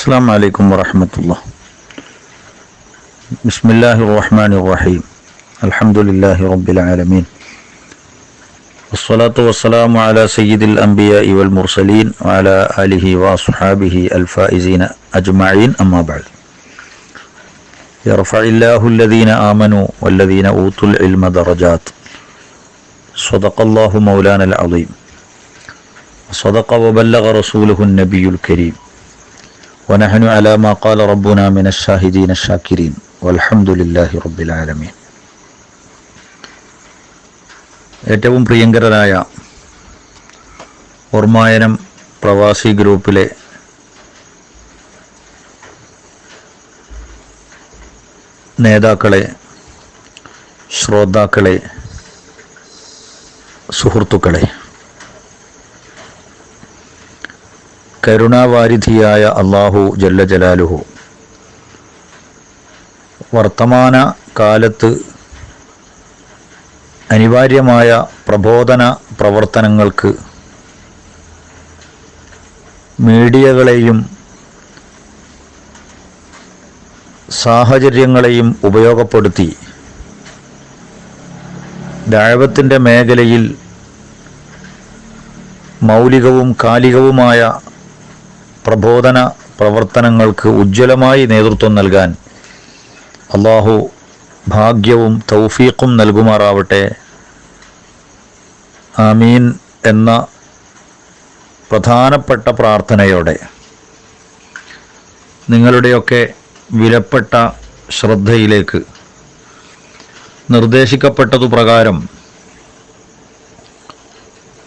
السلام عليكم ورحمة الله. بسم الله الرحمن الرحيم. الحمد لله رب العالمين. والصلاة والسلام على سيد الأنبياء والمرسلين وعلى آله وأصحابه الفائزين أجمعين. أما بعد. يرفع الله الذين آمنوا والذين أوتوا العلم درجات. صدق الله مولانا العظيم. صدق وبلغ رسوله النبي الكريم. ونحن على ما قال ربنا من الشاهدين الشاكرين والحمد لله رب العالمين ഏറ്റവും പ്രിയങ്കരനായ ഓർമായനം പ്രവാസി ഗ്രൂപ്പിലെ നേതാക്കളെ ശ്രോതാക്കളെ സുഹൃത്തുക്കളെ കരുണാവാരിധിയായ അള്ളാഹു ജല്ല ജലാലുഹു. വർത്തമാന കാലത്ത് അനിവാര്യമായ പ്രബോധന പ്രവർത്തനങ്ങൾക്ക് മീഡിയകളെയും സാഹചര്യങ്ങളെയും ഉപയോഗപ്പെടുത്തി ദാഴവത്തിന്റെ മേഖലയിൽ മൗലികവും കാലികവുമായ പ്രബോധന പ്രവർത്തനങ്ങൾക്ക് ഉജ്ജ്വലമായി നേതൃത്വം നൽകാൻ അള്ളാഹു ഭാഗ്യവും തൗഫീഖും നൽകുമാറാവട്ടെ. ആമീൻ എന്ന പ്രധാനപ്പെട്ട പ്രാർത്ഥനയോടെ നിങ്ങളുടെയൊക്കെ വിലപ്പെട്ട ശ്രദ്ധയിലേക്ക് നിർദ്ദേശിക്കപ്പെട്ടതു പ്രകാരം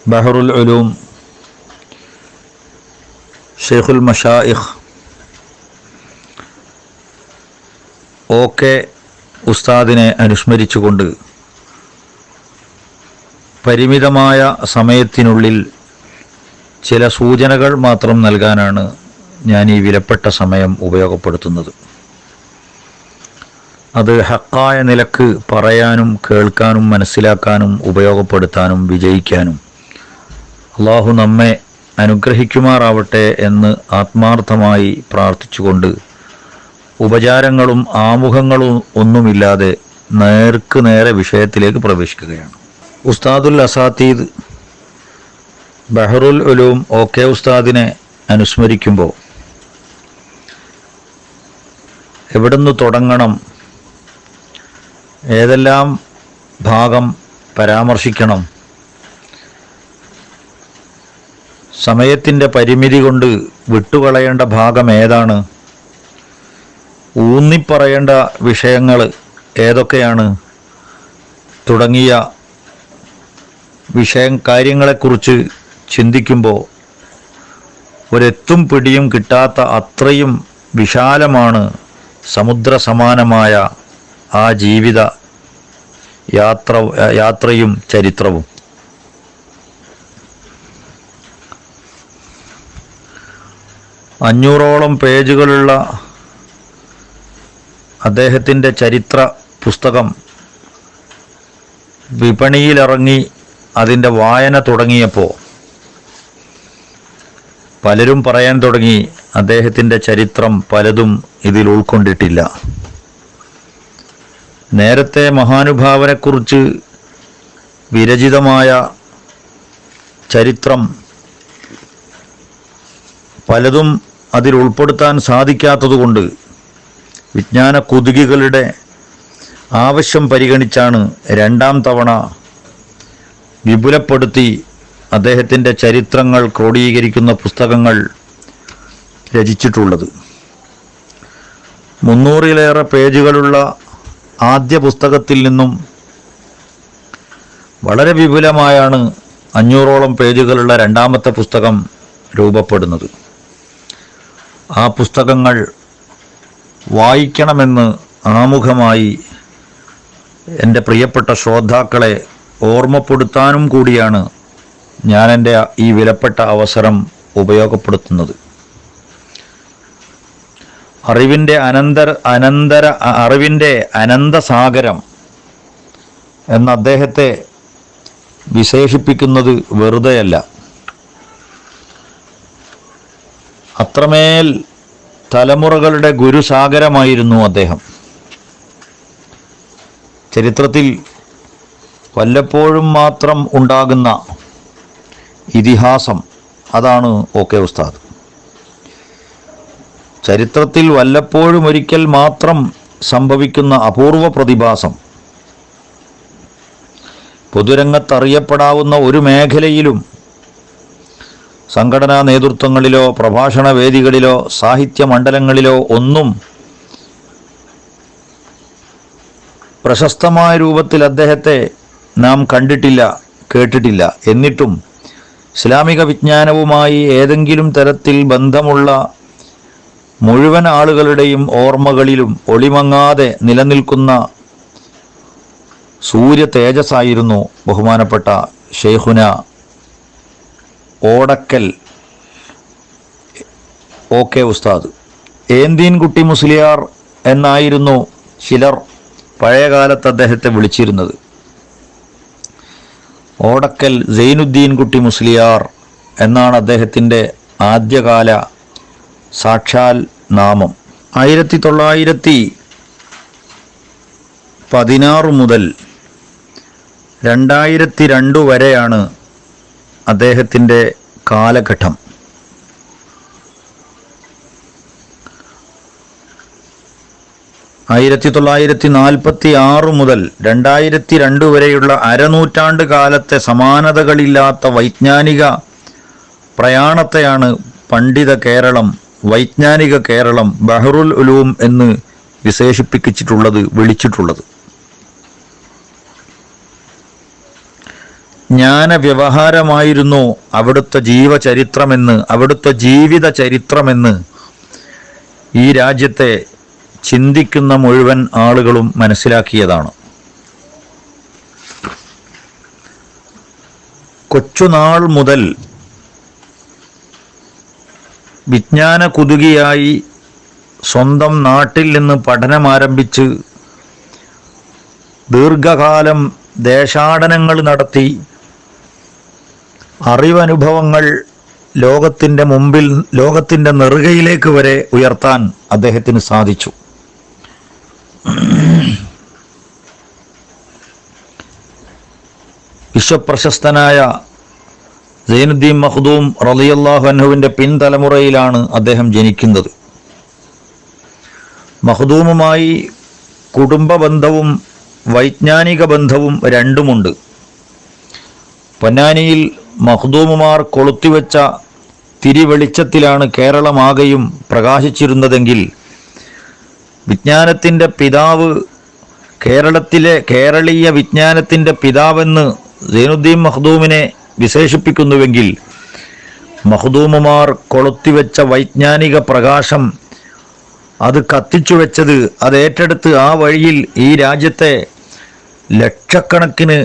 ബഹറുൽ ഉലൂം ഷെയ്ഖുൽ മഷായിഖ്. ഓക്കെ ഉസ്താദിനെ അനുസ്മരിച്ചുകൊണ്ട് പരിമിതമായ സമയത്തിനുള്ളിൽ ചില സൂചനകൾ മാത്രം നൽകാനാണ് ഞാൻ ഈ വിലപ്പെട്ട സമയം ഉപയോഗപ്പെടുത്തുന്നത്. അത് ഹക്കായ നിലയ്ക്ക് പറയാനും കേൾക്കാനും മനസ്സിലാക്കാനും ഉപയോഗപ്പെടുത്താനും വിജയിക്കാനും. അള്ളാഹു നമ്മെ അനുഗ്രഹിക്കുമാറാവട്ടെ എന്ന് ആത്മാർത്ഥമായി പ്രാർത്ഥിച്ചുകൊണ്ട് ഉപചാരങ്ങളും ആമുഖങ്ങളും ഒന്നുമില്ലാതെ നേർക്ക് നേരെ വിഷയത്തിലേക്ക് പ്രവേശിക്കുകയാണ്. ഉസ്താദുൽ അസാത്തീദ് ബഹറുൽ ഉലൂം ഓക്കെ ഉസ്താദിനെ അനുസ്മരിക്കുമ്പോൾ എവിടുന്ന് തുടങ്ങണം ഏതെല്ലാം ഭാഗം പരാമർശിക്കണം സമയത്തിന്റെ പരിമിതി കൊണ്ട് വിട്ടുകളയേണ്ട ഭാഗം ഏതാണ്? ഊന്നിപ്പറയേണ്ട വിഷയങ്ങൾ ഏതൊക്കെയാണ്? തുടങ്ങിയ വിഷയം കാര്യങ്ങളെക്കുറിച്ച് ചിന്തിക്കുമ്പോൾ ഒരെത്തും പിടിയും കിട്ടാത്ത അത്രയും വിശാലമാണ് സമുദ്ര സമാനമായ ആ ജീവിത യാത്ര യാത്രയും ചരിത്രവും. അഞ്ഞൂറോളം പേജുകളുള്ള അദ്ദേഹത്തിന്റെ ചരിത്ര പുസ്തകം വിപണിയിലിറങ്ങി അതിന്റെ വായന തുടങ്ങിയപ്പോൾ പലരും പറയാൻ തുടങ്ങി അദ്ദേഹത്തിന്റെ ചരിത്രം പലതും ഇതിൽ ഉൾക്കൊണ്ടിട്ടില്ല. നേരത്തെ മഹാനുഭാവനെക്കുറിച്ച് വിരചിതമായ ചരിത്രം പലതും അതിൽ ഉൾപ്പെടുത്താൻ സാധിക്കാത്തതുകൊണ്ട് വിജ്ഞാന കൊതുകികളുടെ ആവശ്യം പരിഗണിച്ചാണ് രണ്ടാം തവണ വിപുലപ്പെടുത്തി അദ്ദേഹത്തിന്റെ ചരിത്രങ്ങൾ ക്രോഡീകരിക്കുന്ന പുസ്തകങ്ങൾ രചിച്ചിട്ടുള്ളത്. മുന്നൂറിലേറെ പേജുകളുള്ള ആദ്യ പുസ്തകത്തിൽ നിന്നും വളരെ വിപുലമായാണ് അഞ്ഞൂറോളം പേജുകളുള്ള രണ്ടാമത്തെ പുസ്തകം രൂപപ്പെടുന്നത്. ആ പുസ്തകങ്ങൾ വായിക്കണമെന്ന് ആമുഖമായി എന്റെ പ്രിയപ്പെട്ട ശ്രോതാക്കളെ ഓർമ്മപ്പെടുത്താനും കൂടിയാണ് ഞാൻ എന്റെ ഈ വിലപ്പെട്ട അവസരം ഉപയോഗപ്പെടുത്തുന്നത്. അറിവിന്റെ അനന്തര അനന്തര അറിവിന്റെ അനന്തസാഗരം എന്ന അദ്ദേഹത്തെ വിശേഷിപ്പിക്കുന്നത് വെറുതെയല്ല. അത്രമേൽ തലമുറകളുടെ ഗുരുസാഗരമായിരുന്നു അദ്ദേഹം. ചരിത്രത്തിൽ വല്ലപ്പോഴും മാത്രം ഉണ്ടാകുന്ന ഇതിഹാസം അതാണ് ഓക്കെ ഉസ്താദ്. ചരിത്രത്തിൽ വല്ലപ്പോഴും ഒരിക്കൽ മാത്രം സംഭവിക്കുന്ന അപൂർവ പ്രതിഭാസം പൊതുരംഗത്തറിയപ്പെടാവുന്ന ഒരു മേഖലയിലും സംഘടനാ നേതൃത്വങ്ങളിലോ പ്രഭാഷണ വേദികളിലോ സാഹിത്യ മണ്ഡലങ്ങളിലോ ഒന്നും പ്രശസ്തമായ രൂപത്തിൽ അദ്ദേഹത്തെ നാം കണ്ടിട്ടില്ല കേട്ടിട്ടില്ല. എന്നിട്ടും ഇസ്ലാമിക വിജ്ഞാനവുമായി ഏതെങ്കിലും തരത്തിൽ ബന്ധമുള്ള മുഴുവൻ ആളുകളുടെയും ഓർമ്മകളിലും ഒളിമങ്ങാതെ നിലനിൽക്കുന്ന സൂര്യ തേജസ്സായിരുന്നു ബഹുമാനപ്പെട്ട ഷെയ്ഖുന ഓടക്കൽ. ഒ കെ ഉസ്താദ്. ഏന്തീൻ കുട്ടി മുസ്ലിയാർ എന്നായിരുന്നു ചിലർ പഴയകാലത്ത് അദ്ദേഹത്തെ വിളിച്ചിരുന്നത്. ഓടക്കൽ സൈനുദ്ദീൻ കുട്ടി മുസ്ലിയാർ എന്നാണ് അദ്ദേഹത്തിന്റെ ആദ്യകാല സാക്ഷാൽ നാമം. ആയിരത്തി തൊള്ളായിരത്തി പതിനാറ് മുതൽ രണ്ടായിരത്തി രണ്ട് വരെയാണ് അദ്ദേഹത്തിന്റെ കാലഘട്ടം. ആയിരത്തി തൊള്ളായിരത്തി നാൽപ്പത്തി ആറ് മുതൽ രണ്ടായിരത്തി രണ്ട് വരെയുള്ള അരനൂറ്റാണ്ട് കാലത്തെ സമാനതകളില്ലാത്ത വൈജ്ഞാനിക പ്രയാണത്തെയാണ് പണ്ഡിത കേരളം വൈജ്ഞാനിക കേരളം ബഹറുൽ ഉലൂം എന്ന് വിശേഷിപ്പിച്ചിട്ടുള്ളത് വിളിച്ചിട്ടുള്ളത്. ജ്ഞാന വ്യവഹാരമായിരുന്നു അവിടുത്തെ ജീവചരിത്രമെന്ന് അവിടുത്തെ ജീവിത ചരിത്രമെന്ന് ഈ രാജ്യത്തെ ചിന്തിക്കുന്ന മുഴുവൻ ആളുകളും മനസ്സിലാക്കിയതാണ്. കൊച്ചുനാൾ മുതൽ വിജ്ഞാന കുതുകിയായി സ്വന്തം നാട്ടിൽ നിന്ന് പഠനം ആരംഭിച്ച് ദീർഘകാലം ദേശാടനങ്ങൾ നടത്തി അറിവനുഭവങ്ങൾ ലോകത്തിന്റെ മുമ്പിൽ ലോകത്തിന്റെ നെറുകയിലേക്ക് വരെ ഉയർത്താൻ അദ്ദേഹത്തിന് സാധിച്ചു. വിശ്വപ്രശസ്തനായ സൈനുദ്ദീൻ മഹ്ദൂം റളിയല്ലാഹു അൻഹുവിന്റെ പിൻതലമുറയിലാണ് അദ്ദേഹം ജനിക്കുന്നത്. മഹ്ദൂമുമായി കുടുംബ ബന്ധവും വൈജ്ഞാനിക ബന്ധവും രണ്ടുമുണ്ട്. പൊന്നാനിയിൽ മഖ്ദൂമുമാർ കൊളുത്തിവെച്ച തിരിവെളിച്ചത്തിലാണ് കേരളമാകെയും പ്രകാശിച്ചിരുന്നതെങ്കിൽ വിജ്ഞാനത്തിന്റെ പിതാവ് കേരളത്തിലെ കേരളീയ വിജ്ഞാനത്തിന്റെ പിതാവെന്ന് സൈനുദ്ദീൻ മഹ്ദൂമിനെ വിശേഷിപ്പിക്കുന്നുവെങ്കിൽ മഹ്ദൂമുമാർ കൊളുത്തിവെച്ച വൈജ്ഞാനിക പ്രകാശം അത് കത്തിച്ചു വെച്ചത് അത് ഏറ്റെടുത്ത് ആ വഴിയിൽ ഈ രാജ്യത്തെ ലക്ഷക്കണക്കിന്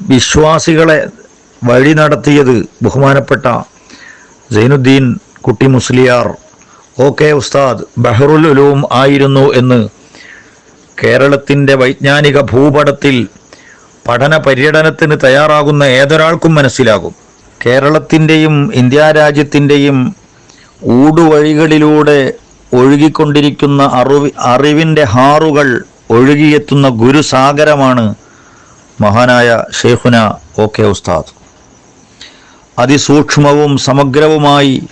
വിശ്വാസികളെ വഴി നടത്തിയത് ബഹുമാനപ്പെട്ട സൈനുദ്ദീൻ കുട്ടി മുസ്ലിയാർ. ഒ കെ ഉസ്താദ് ബഹറുൽ ഉലൂം ആയിരുന്നു എന്ന് കേരളത്തിന്റെ വൈജ്ഞാനിക ഭൂപടത്തിൽ പഠന പര്യടനത്തിന് തയ്യാറാകുന്ന ഏതൊരാൾക്കും മനസ്സിലാകും. കേരളത്തിന്റെയും ഇന്ത്യ രാജ്യത്തിന്റെയും ഊടുവഴികളിലൂടെ ഒഴുകിക്കൊണ്ടിരിക്കുന്ന അറിവ് അറിവിന്റെ ഹാറുകൾ ഒഴുകിയെത്തുന്ന ഗുരുസാഗരമാണ് മഹാനായ ഷെയ്ഖുന ഒ കെ ഉസ്താദ്. അതിസൂക്ഷ്മവും സമഗ്രവുമായി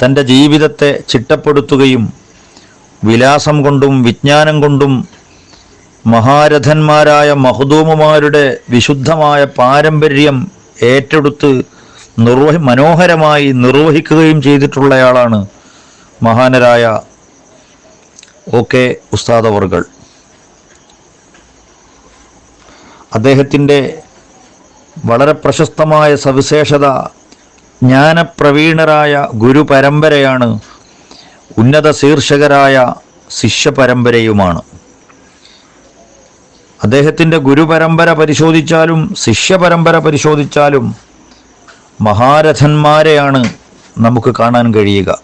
തന്റെ ജീവിതത്തെ ചിട്ടപ്പെടുത്തുകയും വിലാസം കൊണ്ടും വിജ്ഞാനം കൊണ്ടും മഹാരഥന്മാരായ മഹദൂമുമാരുടെ വിശുദ്ധമായ പാരമ്പര്യം ഏറ്റെടുത്ത് നിർവഹി മനോഹരമായി നിർവഹിക്കുകയും ചെയ്തിട്ടുള്ളയാളാണ് മഹാനരായ ഒ കെ ഉസ്താദ് അവർകൾ. അദ്ദേഹത്തിന്റെ വളരെ പ്രശസ്തമായ സവിശേഷത. ജ്ഞാനപ്രവീണരായ ഗുരുപരമ്പരയാണ്. ഉന്നത ശീർഷകരായ ശിഷ്യപരമ്പരയുമാണ്. അദ്ദേഹത്തിന്റെ ഗുരുപരമ്പര പരിശോധിച്ചാലും ശിഷ്യപരമ്പര പരിശോധിച്ചാലും മഹാരഥന്മാരെയാണ് നമുക്ക് കാണാൻ കഴിയുക.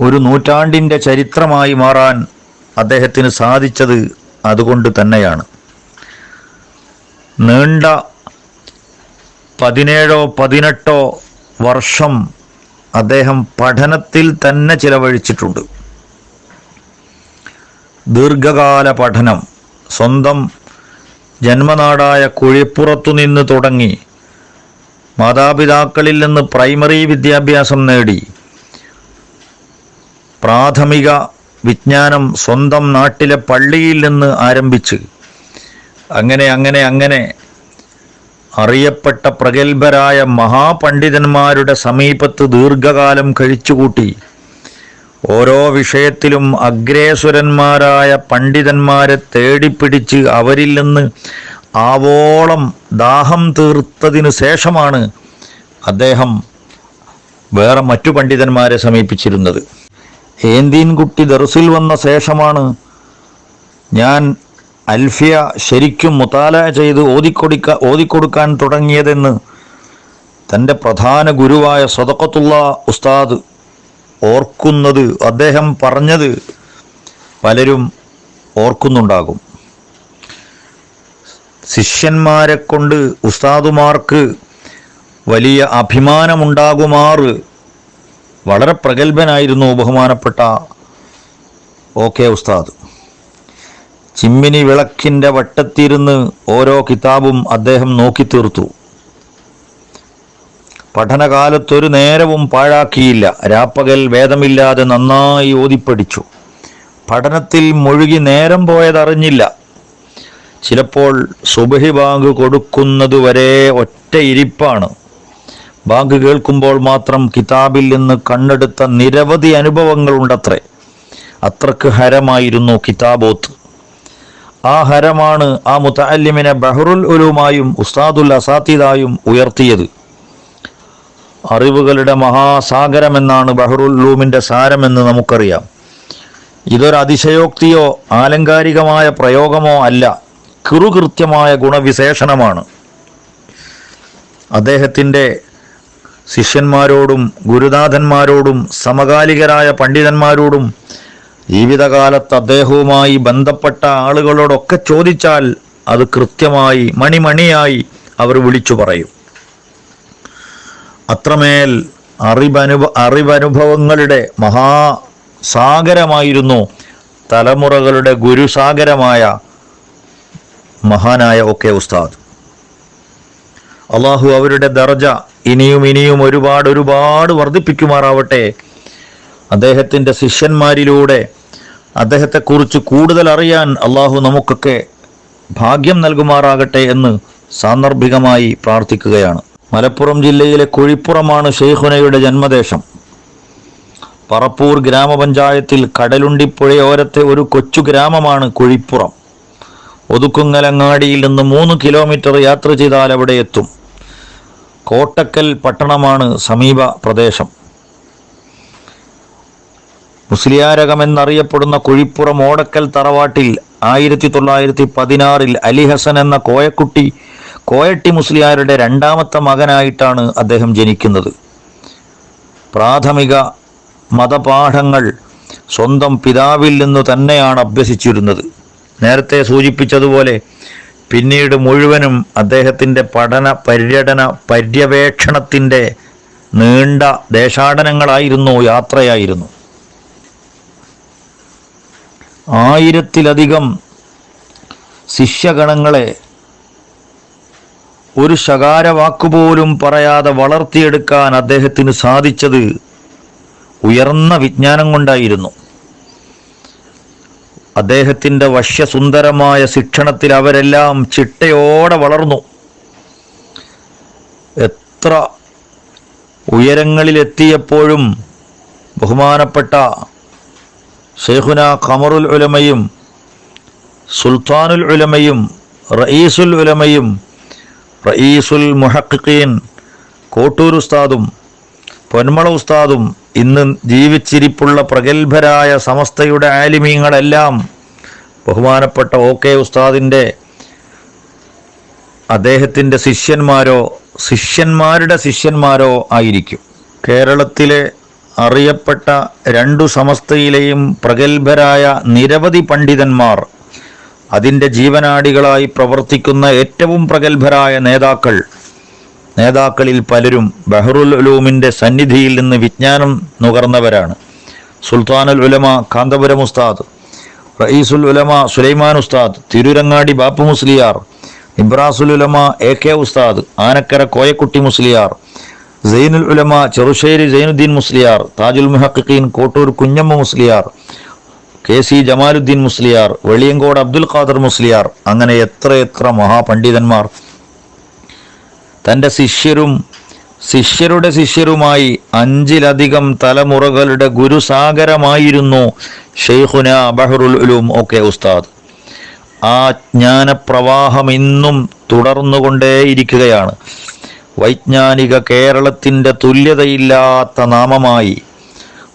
ഒരു നൂറ്റാണ്ടിന്റെ ചരിത്രമായി മാറാൻ അദ്ദേഹത്തിന് സാധിച്ചത് അതുകൊണ്ട് തന്നെയാണ്. നീണ്ട പതിനേഴോ പതിനെട്ടോ വർഷം അദ്ദേഹം പഠനത്തിൽ തന്നെ ചിലവഴിച്ചിട്ടുണ്ട്. ദീർഘകാല പഠനം സ്വന്തം ജന്മനാടായ കുഴിപ്പുറത്തു നിന്ന് തുടങ്ങി മാതാപിതാക്കളിൽ നിന്ന് പ്രൈമറി വിദ്യാഭ്യാസം നേടി. പ്രാഥമിക വിജ്ഞാനം സ്വന്തം നാട്ടിലെ പള്ളിയിൽ നിന്ന് ആരംഭിച്ച് അങ്ങനെ അങ്ങനെ അങ്ങനെ. അറിയപ്പെട്ട പ്രഗത്ഭരായ മഹാപണ്ഡിതന്മാരുടെ സമീപത്ത് ദീർഘകാലം കഴിച്ചുകൂട്ടി. ഓരോ വിഷയത്തിലും അഗ്രേസുരന്മാരായ പണ്ഡിതന്മാരെ തേടിപ്പിടിച്ച് അവരിൽ നിന്ന് ആവോളം ദാഹം തീർത്തതിനു ശേഷമാണ് അദ്ദേഹം വേറെ മറ്റു പണ്ഡിതന്മാരെ സമീപിച്ചിരുന്നത്. ഏന്തീൻകുട്ടി ദർസിൽ വന്ന ശേഷമാണ് ഞാൻ അൽഫിയ ശരിക്കും മുത്താല ചെയ്ത് ഓതിക്കൊടുക്ക ഓതിക്കൊടുക്കാൻ തുടങ്ങിയതെന്ന് തന്റെ പ്രധാന ഗുരുവായ സ്വതക്കത്തുള്ള ഉസ്താദ് ഓർക്കുന്നത് അദ്ദേഹം പറഞ്ഞത് പലരും ഓർക്കുന്നുണ്ടാകും. ശിഷ്യന്മാരെ കൊണ്ട് ഉസ്താദുമാർക്ക് വലിയ അഭിമാനമുണ്ടാകുമാറ് വളരെ പ്രഗത്ഭനായിരുന്നു ബഹുമാനപ്പെട്ട ഓക്കെ ഉസ്താദ്. ചിമ്മിനി വിളക്കിന്റെ വട്ടത്തിരുന്ന് ഓരോ കിതാബും അദ്ദേഹം നോക്കി തീർത്തു പഠനകാലത്തൊരു നേരവും പാഴാക്കിയില്ല. രാപ്പകൽ വേദമില്ലാതെ നന്നായി ഓതിപ്പടിച്ചു പഠനത്തിൽ മുഴുകി നേരം പോയതറിഞ്ഞില്ല. ചിലപ്പോൾ സുബഹി ബാങ്ക് കൊടുക്കുന്നതുവരെ ഒറ്റ ഇരിപ്പാണ്. ബാങ്ക് കേൾക്കുമ്പോൾ മാത്രം കിതാബിൽ നിന്ന് കണ്ണെടുത്ത നിരവധി അനുഭവങ്ങളുണ്ടത്രേ അത്രയ്ക്ക് ഹരമായിരുന്നു കിതാബോത്ത്. ആ ഹരമാണ് ആ മുത്തല്ലിമിനെ ബഹറുൽ ഉലുമായും ഉസ്താദുൽ അസാത്തിദായും ഉയർത്തിയത്. അറിവുകളുടെ മഹാസാഗരമെന്നാണ് ബഹറുൽ ഉലൂമിന്റെ സാരമെന്ന് നമുക്കറിയാം. ഇതൊരു അതിശയോക്തിയോ ആലങ്കാരികമായ പ്രയോഗമോ അല്ല കിറുകൃത്യമായ ഗുണവിശേഷണമാണ്. അദ്ദേഹത്തിന്റെ ശിഷ്യന്മാരോടും ഗുരുനാഥന്മാരോടും സമകാലികരായ പണ്ഡിതന്മാരോടും ജീവിതകാലത്ത് അദ്ദേഹവുമായി ബന്ധപ്പെട്ട ആളുകളോടൊക്കെ ചോദിച്ചാൽ അത് കൃത്യമായി മണിമണിയായി അവർ വിളിച്ചു പറയും. അത്രമേൽ അറിവനുഭ അറിവനുഭവങ്ങളുടെ മഹാസാഗരമായിരുന്നു തലമുറകളുടെ ഗുരുസാഗരമായ മഹാനായ ഒക്കെ ഉസ്താദ്. അള്ളാഹു അവരുടെ ദർജ ഇനിയും ഇനിയും ഒരുപാട് ഒരുപാട് വർദ്ധിപ്പിക്കുമാറാവട്ടെ. അദ്ദേഹത്തിന്റെ ശിഷ്യന്മാരിലൂടെ അദ്ദേഹത്തെക്കുറിച്ച് കൂടുതൽ അറിയാൻ അള്ളാഹു നമുക്കൊക്കെ ഭാഗ്യം നൽകുമാറാകട്ടെ എന്ന് സാന്ദർഭികമായി പ്രാർത്ഥിക്കുകയാണ്. മലപ്പുറം ജില്ലയിലെ കുഴിപ്പുറമാണ് ഷെയ്ഖുനയുടെ ജന്മദേശം. പറപ്പൂർ ഗ്രാമപഞ്ചായത്തിൽ കടലുണ്ടിപ്പുഴയോരത്തെ ഒരു കൊച്ചു ഗ്രാമമാണ് കുഴിപ്പുറം. ഒതുക്കുങ്ങലങ്ങാടിയിൽ നിന്ന് മൂന്ന് കിലോമീറ്റർ യാത്ര ചെയ്താൽ അവിടെ എത്തും. കോട്ടക്കൽ പട്ടണമാണ് സമീപ പ്രദേശം മുസ്ലിയാരകമെന്നറിയപ്പെടുന്ന കുഴിപ്പുറം ഓടക്കൽ തറവാട്ടിൽ ആയിരത്തി തൊള്ളായിരത്തി പതിനാറിൽ അലി ഹസൻ എന്ന കോയക്കുട്ടി കോയട്ടി മുസ്ലിയാരുടെ രണ്ടാമത്തെ മകനായിട്ടാണ് അദ്ദേഹം ജനിക്കുന്നത്. പ്രാഥമിക മതപാഠങ്ങൾ സ്വന്തം പിതാവിൽ നിന്ന് തന്നെയാണ് അഭ്യസിച്ചിരുന്നത്. നേരത്തെ സൂചിപ്പിച്ചതുപോലെ പിന്നീട് മുഴുവനും അദ്ദേഹത്തിന്റെ പഠന പര്യടന പര്യവേക്ഷണത്തിന്റെ നീണ്ട ദേശാടനങ്ങളായിരുന്നു യാത്രയായിരുന്നു. ആയിരത്തിലധികം ശിഷ്യഗണങ്ങളെ ഒരു ശകാരവാക്കുപോലും പറയാതെ വളർത്തിയെടുക്കാൻ അദ്ദേഹത്തിന് സാധിച്ചത് ഉയർന്ന വിജ്ഞാനം കൊണ്ടായിരുന്നു. അദ്ദേഹത്തിന്റെ വശ്യസുന്ദരമായ ശിക്ഷണത്തിൽ അവരെല്ലാം ചിട്ടയോടെ വളർന്നു. എത്ര ഉയരങ്ങളിലെത്തിയപ്പോഴും ബഹുമാനപ്പെട്ട ഷെയ്ഖുന ഖമറുൽ ഉലമയും സുൽത്താനുൽ ഉലമയും റയീസുൽ ഉലമയും റയീസുൽ മുഹഖീൻ കോട്ടൂർ ഉസ്താദും പൊന്മള ഉസ്താദും ഇന്ന് ജീവിച്ചിരിപ്പുള്ള പ്രഗത്ഭരായ സമസ്തയുടെ ആലിമീങ്ങളെല്ലാം ബഹുമാനപ്പെട്ട ഒ കെ ഉസ്താദിന്റെ അദ്ദേഹത്തിന്റെ ശിഷ്യന്മാരോ ശിഷ്യന്മാരുടെ ശിഷ്യന്മാരോ ആയിരിക്കും. കേരളത്തിലെ അറിയപ്പെട്ട രണ്ടു സമസ്തയിലെയും പ്രഗത്ഭരായ നിരവധി പണ്ഡിതന്മാർ അതിന്റെ ജീവനാടികളായി പ്രവർത്തിക്കുന്ന ഏറ്റവും പ്രഗത്ഭരായ നേതാക്കൾ. നേതാക്കളിൽ പലരും ബഹ്റുൽ ഉലൂമിന്റെ സന്നിധിയിൽ നിന്ന് വിജ്ഞാനം നുകർന്നവരാണ്. സുൽത്താനുൽ ഉലമ കാന്തപുരം ഉസ്താദ് റയീസുൽ ഉലമ സുലൈമാൻ ഉസ്താദ് തിരുരങ്ങാടി ബാപ്പു മുസ്ലിയാർ ഇബ്രാസുൽ ഉലമ എ കെ ഉസ്താദ് ആനക്കര കോയക്കുട്ടി മുസ്ലിയാർ സൈനുൽ ഉലമ ചെറുശ്ശേരി സൈനുദ്ദീൻ മുസ്ലിയാർ താജുൽ മുഹഖീൻ കോട്ടൂർ കുഞ്ഞമ്മ മുസ്ലിയാർ കെ സി ജമാലുദ്ദീൻ മുസ്ലിയാർ വെളിയങ്കോട് അബ്ദുൽ ഖാദർ മുസ്ലിയാർ അങ്ങനെ എത്രയെത്ര മഹാപണ്ഡിതന്മാർ. തന്റെ ശിഷ്യരും ശിഷ്യരുടെ ശിഷ്യരുമായി അഞ്ചിലധികം തലമുറകളുടെ ഗുരുസാഗരമായിരുന്നു ഷെയ്ഖുന ബഹറുൽ ഉലൂം ഒക്കെ ഉസ്താദ്. ആ ജ്ഞാനപ്രവാഹം ഇന്നും തുടർന്നുകൊണ്ടേയിരിക്കുകയാണ്. വൈജ്ഞാനിക കേരളത്തിന്റെ തുല്യതയില്ലാത്ത നാമമായി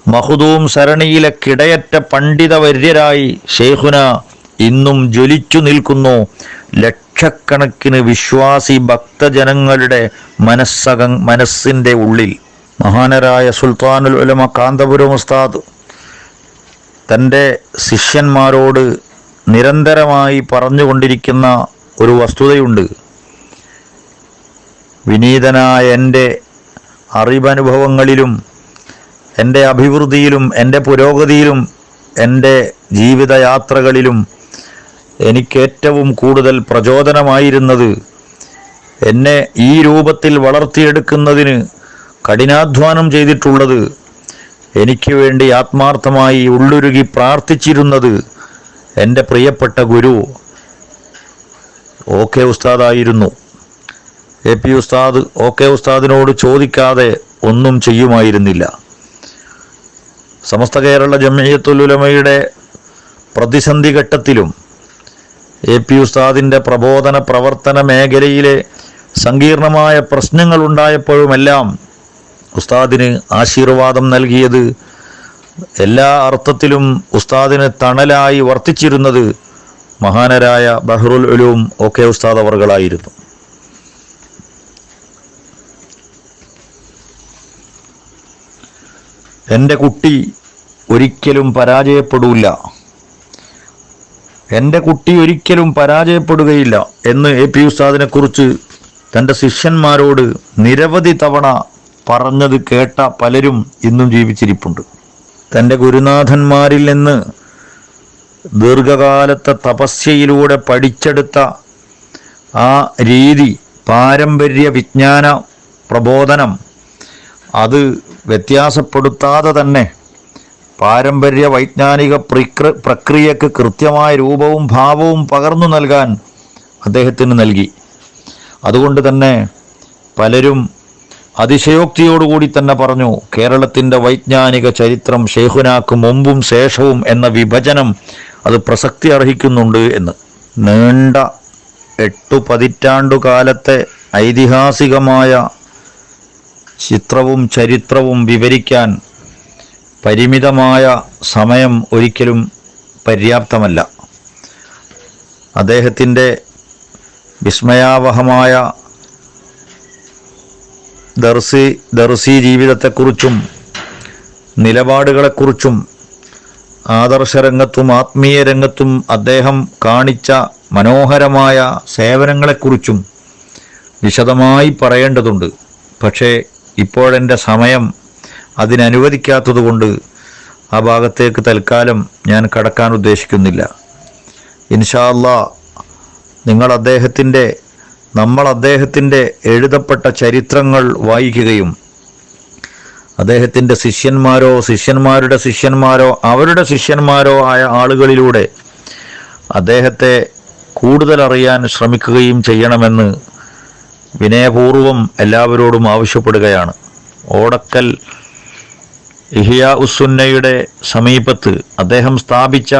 മഹുദൂം സരണിയിലെ കിടയറ്റ പണ്ഡിതവര്യരായി ഷെയ്ഖുന ഇന്നും ജ്വലിച്ചു നിൽക്കുന്നു. ലക്ഷക്കണക്കിന് വിശ്വാസി ഭക്തജനങ്ങളുടെ മനസ്സക മനസ്സിന്റെ ഉള്ളിൽ. മഹാനരായ സുൽത്താനുൽ ഉലമ കാന്തപുരം ഉസ്താദ് തന്റെ ശിഷ്യന്മാരോട് നിരന്തരമായി പറഞ്ഞുകൊണ്ടിരിക്കുന്ന ഒരു വസ്തുതയുണ്ട്. വിനീതനായ എന്റെ അറിവനുഭവങ്ങളിലും എന്റെ അഭിവൃദ്ധിയിലും എന്റെ പുരോഗതിയിലും എന്റെ ജീവിതയാത്രകളിലും എനിക്കേറ്റവും കൂടുതൽ പ്രചോദനമായിരുന്നത് എന്നെ ഈ രൂപത്തിൽ വളർത്തിയെടുക്കുന്നതിന് കഠിനാധ്വാനം ചെയ്തിട്ടുള്ളത് എനിക്ക് വേണ്ടി ആത്മാർത്ഥമായി ഉള്ളുരുകി പ്രാർത്ഥിച്ചിരുന്നത് എന്റെ പ്രിയപ്പെട്ട ഗുരു. ഓക്കെ ഉസ്താദായിരുന്നു. എ പി ഉസ്താദ് ഒ കെ ഉസ്താദിനോട് ചോദിക്കാതെ ഒന്നും ചെയ്യുമായിരുന്നില്ല. സമസ്ത കേരള ജമിയത്തുലുലമയുടെ പ്രതിസന്ധി ഘട്ടത്തിലും എ പി ഉസ്താദിന്റെ പ്രബോധന പ്രവർത്തന മേഖലയിലെ സങ്കീർണമായ പ്രശ്നങ്ങൾ ഉണ്ടായപ്പോഴുമെല്ലാം ഉസ്താദിന് ആശീർവാദം നൽകിയത് എല്ലാ അർത്ഥത്തിലും ഉസ്താദിന് തണലായി വർത്തിച്ചിരുന്നത് മഹാനരായ ബഹ്റുൽ ഉലൂം ഒക്കെ ഉസ്താദ് അവർകളായിരുന്നു. എന്റെ കുട്ടി ഒരിക്കലും പരാജയപ്പെടില്ല എന്റെ കുട്ടി ഒരിക്കലും പരാജയപ്പെടുകയില്ല എന്ന് എ പി ഉസ്താദിനെ കുറിച്ച് തന്റെ ശിഷ്യന്മാരോട് നിരവധി തവണ പറഞ്ഞത് കേട്ട പലരും ഇന്നും ജീവിച്ചിരിപ്പുണ്ട്. തന്റെ ഗുരുനാഥന്മാരിൽ നിന്ന് ദീർഘകാലത്തെ തപസ്യയിലൂടെ പഠിച്ചെടുത്ത ആ രീതി പാരമ്പര്യ വിജ്ഞാന പ്രബോധനം അത് വ്യത്യാസപ്പെടുത്താതെ തന്നെ പാരമ്പര്യ വൈജ്ഞാനിക പ്രക്ര പ്രക്രിയക്ക് കൃത്യമായ രൂപവും ഭാവവും പകർന്നു നൽകാൻ അദ്ദേഹത്തിന് നൽകി. അതുകൊണ്ട് തന്നെ പലരും അതിശയോക്തിയോടുകൂടി തന്നെ പറഞ്ഞു കേരളത്തിന്റെ വൈജ്ഞാനിക ചരിത്രം ഷെയ്ഖുനാക്ക് മുമ്പും ശേഷവും എന്ന വിഭജനം അത് പ്രസക്തി അർഹിക്കുന്നുണ്ട് എന്ന്. നീണ്ട എട്ടു പതിറ്റാണ്ടു കാലത്തെ ഐതിഹാസികമായ ചിത്രവും ചരിത്രവും വിവരിക്കാൻ പരിമിതമായ സമയം ഒരിക്കലും പര്യാപ്തമല്ല. അദ്ദേഹത്തിന്റെ വിസ്മയാവഹമായ ദർസി ദർസി ജീവിതത്തെക്കുറിച്ചും നിലപാടുകളെക്കുറിച്ചും ആദർശരംഗത്തും ആത്മീയ രംഗത്തും അദ്ദേഹം കാണിച്ച മനോഹരമായ സേവനങ്ങളെക്കുറിച്ചും വിശദമായി പറയേണ്ടതുണ്ട്. പക്ഷേ ഇപ്പോഴെന്റെ സമയം അതിനനുവദിക്കാത്തതുകൊണ്ട് ആ ഭാഗത്തേക്ക് തൽക്കാലം ഞാൻ കടക്കാൻ ഉദ്ദേശിക്കുന്നില്ല. ഇൻഷാ അല്ലാ നിങ്ങൾ അദ്ദേഹത്തിന്റെ നമ്മൾ അദ്ദേഹത്തിന്റെ എഴുതപ്പെട്ട ചരിത്രങ്ങൾ വായിക്കുകയും അദ്ദേഹത്തിന്റെ ശിഷ്യന്മാരോ ശിഷ്യന്മാരുടെ ശിഷ്യന്മാരോ അവരുടെ ശിഷ്യന്മാരോ ആയ ആളുകളിലൂടെ അദ്ദേഹത്തെ കൂടുതൽ അറിയാൻ ശ്രമിക്കുകയും ചെയ്യണമെന്ന് വിനയപൂർവം എല്ലാവരോടും ആവശ്യപ്പെടുകയാണ്. ഓടക്കൽ ഇഹിയ ഉസുന്നയുടെ സമീപത്ത് അദ്ദേഹം സ്ഥാപിച്ച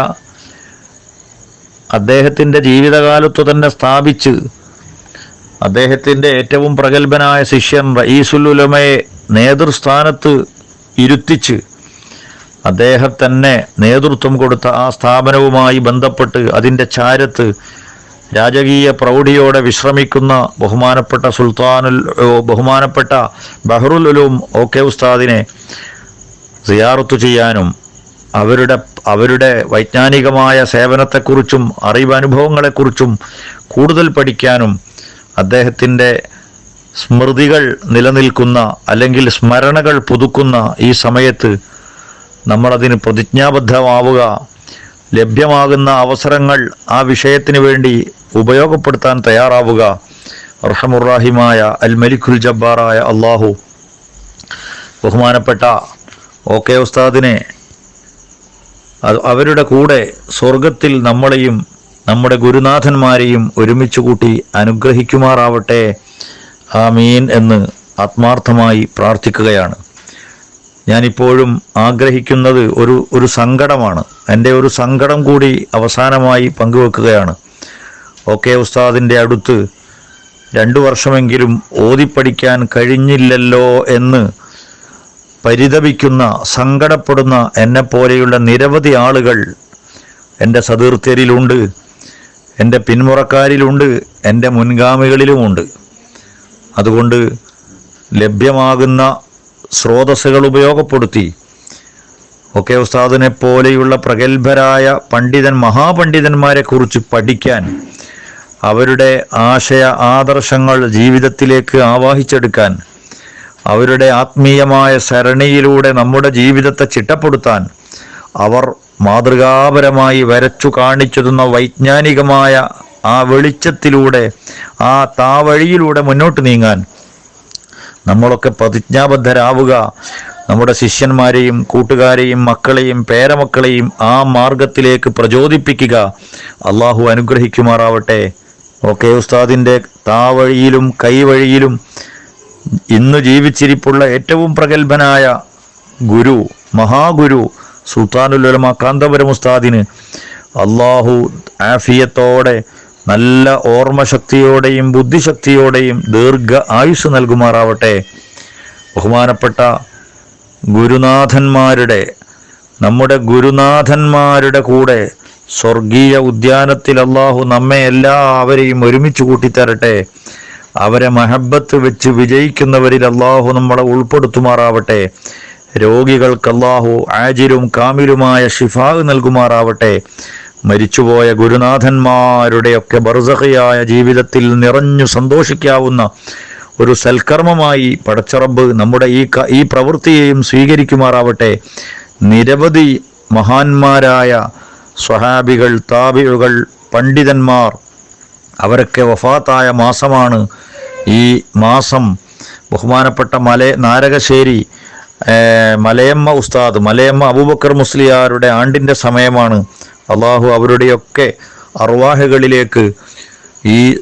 അദ്ദേഹത്തിന്റെ ജീവിതകാലത്തു തന്നെ സ്ഥാപിച്ച് അദ്ദേഹത്തിന്റെ ഏറ്റവും പ്രഗത്ഭനായ ശിഷ്യൻ റയീസുലുലമയെ നേതൃസ്ഥാനത്ത് ഇരുത്തിച്ച് അദ്ദേഹം തന്നെ നേതൃത്വം കൊടുത്ത ആ സ്ഥാപനവുമായി ബന്ധപ്പെട്ട് അതിന്റെ ചാരത്ത് രാജകീയ പ്രൗഢിയോടെ വിശ്രമിക്കുന്ന ബഹുമാനപ്പെട്ട സുൽത്താനുൽ ബഹുമാനപ്പെട്ട ബഹറുൽ ഉലൂം ഒ കെ ഉസ്താദിനെ സിയാറത്തു ചെയ്യാനും അവരുടെ അവരുടെ വൈജ്ഞാനികമായ സേവനത്തെക്കുറിച്ചും അറിവ് അനുഭവങ്ങളെക്കുറിച്ചും കൂടുതൽ പഠിക്കാനും അദ്ദേഹത്തിന്റെ സ്മൃതികൾ നിലനിൽക്കുന്ന അല്ലെങ്കിൽ സ്മരണകൾ പുതുക്കുന്ന ഈ സമയത്ത് നമ്മളതിന് പ്രതിജ്ഞാബദ്ധമാവുക ലഭ്യമാകുന്ന അവസരങ്ങൾ ആ വിഷയത്തിന് വേണ്ടി ഉപയോഗപ്പെടുത്താൻ തയ്യാറാവുക. റഹമുറാഹിമായ അൽ മലിഖുൽ ജബ്ബാറായ അള്ളാഹു ബഹുമാനപ്പെട്ട ഒ കെ ഉസ്താദിനെ അവരുടെ കൂടെ സ്വർഗത്തിൽ നമ്മളെയും നമ്മുടെ ഗുരുനാഥന്മാരെയും ഒരുമിച്ച് കൂട്ടി അനുഗ്രഹിക്കുമാറാവട്ടെ. ആമീൻ എന്ന് ആത്മാർത്ഥമായി പ്രാർത്ഥിക്കുകയാണ്. ഞാനിപ്പോഴും ആഗ്രഹിക്കുന്നത് ഒരു ഒരു സങ്കടമാണ്. എന്റെ ഒരു സങ്കടം കൂടി അവസാനമായി പങ്കുവെക്കുകയാണ്. ഓക്കെ ഉസ്താദിന്റെ അടുത്ത് രണ്ടു വർഷമെങ്കിലും ഓതിപ്പഠിക്കാൻ കഴിഞ്ഞില്ലല്ലോ എന്ന് പരിതപിക്കുന്ന സങ്കടപ്പെടുന്ന എന്നെപ്പോലെയുള്ള നിരവധി ആളുകൾ എന്റെ സതീർത്ഥ്യരിലുണ്ട് എന്റെ പിന്മുറക്കാരിലുണ്ട് എന്റെ മുൻഗാമികളിലുമുണ്ട്. അതുകൊണ്ട് ലഭ്യമാകുന്ന സ്രോതസ്സുകൾ ഉപയോഗപ്പെടുത്തി. ഒക്കെ ഉസ്താദിനെ പോലെയുള്ള പ്രഗത്ഭരായ പണ്ഡിതൻ മഹാപണ്ഡിതന്മാരെ കുറിച്ച് പഠിക്കാൻ അവരുടെ ആശയ ആദർശങ്ങൾ ജീവിതത്തിലേക്ക് ആവാഹിച്ചെടുക്കാൻ അവരുടെ ആത്മീയമായ സരണിയിലൂടെ നമ്മുടെ ജീവിതത്തെ ചിട്ടപ്പെടുത്താൻ അവർ മാതൃകാപരമായി വരച്ചു കാണിച്ചു തന്ന വൈജ്ഞാനികമായ ആ വെളിച്ചത്തിലൂടെ ആ താവഴിയിലൂടെ മുന്നോട്ട് നീങ്ങാൻ നമ്മളൊക്കെ പ്രതിജ്ഞാബദ്ധരാവുക. നമ്മുടെ ശിഷ്യന്മാരെയും കൂട്ടുകാരെയും മക്കളെയും പേരമക്കളെയും ആ മാർഗത്തിലേക്ക് പ്രചോദിപ്പിക്കുക. അള്ളാഹു അനുഗ്രഹിക്കുമാറാവട്ടെ. ഓക്കെ ഉസ്താദിന്റെ താവഴിയിലും കൈവഴിയിലും ഇന്ന് ജീവിച്ചിരിപ്പുള്ള ഏറ്റവും പ്രഗത്ഭനായ ഗുരു മഹാഗുരു സുൽത്താനുല്ലമ കാന്തപുരം ഉസ്താദിന് അള്ളാഹു ആഫിയത്തോടെ നല്ല ഓർമ്മശക്തിയോടെയും ബുദ്ധിശക്തിയോടെയും ദീർഘ ആയുസ് നൽകുമാറാവട്ടെ. ബഹുമാനപ്പെട്ട ഗുരുനാഥന്മാരുടെ നമ്മുടെ ഗുരുനാഥന്മാരുടെ കൂടെ സ്വർഗീയ ഉദ്യാനത്തിൽ അള്ളാഹു നമ്മെ എല്ലാവരെയും ഒരുമിച്ച് കൂട്ടിത്തരട്ടെ. അവരെ മഹബത്ത് വെച്ച് വിജയിക്കുന്നവരിൽ അള്ളാഹു നമ്മളെ ഉൾപ്പെടുത്തുമാറാവട്ടെ. രോഗികൾക്ക് അള്ളാഹു ആജിലും കാമിലുമായ ഷിഫാഹ് നൽകുമാറാവട്ടെ. മരിച്ചുപോയ ഗുരുനാഥന്മാരുടെയൊക്കെ ബറുസഹയായ ജീവിതത്തിൽ നിറഞ്ഞു സന്തോഷിക്കാവുന്ന ഒരു സൽക്കർമ്മമായി പടച്ചറബ് നമ്മുടെ ഈ ഈ പ്രവൃത്തിയെയും സ്വീകരിക്കുമാറാവട്ടെ. നിരവധി മഹാന്മാരായ സ്വഹാബികൾ താബികൾ പണ്ഡിതന്മാർ അവരൊക്കെ വഫാത്തായ മാസമാണ് ഈ മാസം. ബഹുമാനപ്പെട്ട മല നാരകശ്ശേരി മലയമ്മ ഉസ്താദ് മലയമ്മ അബൂബക്കർ മുസ്ലിയാരുടെ ആണ്ടിന്റെ സമയമാണ്. അള്ളാഹു അവരുടെയൊക്കെ അർവാഹകളിലേക്ക് ഈ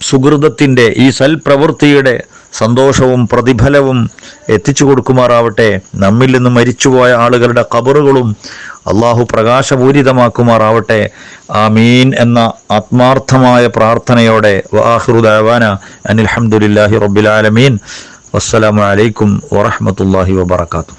സുഹൃതത്തിന്റെ ഈ സൽപ്രവൃത്തിയുടെ സന്തോഷവും പ്രതിഫലവും എത്തിച്ചു കൊടുക്കുമാറാവട്ടെ. നമ്മിൽ നിന്ന് മരിച്ചുപോയ ആളുകളുടെ കബറുകളും അള്ളാഹു പ്രകാശപൂരിതമാക്കുമാറാവട്ടെ. ആ മീൻ എന്ന ആത്മാർത്ഥമായ പ്രാർത്ഥനയോടെ. വാഹൃദാന അനിൽഹമുല്ലാഹി റബ്ബിൽ ആലമീൻ. വസ്സലാമു അലൈക്കും വറഹമത്തല്ലാഹി വബർക്കാത്തു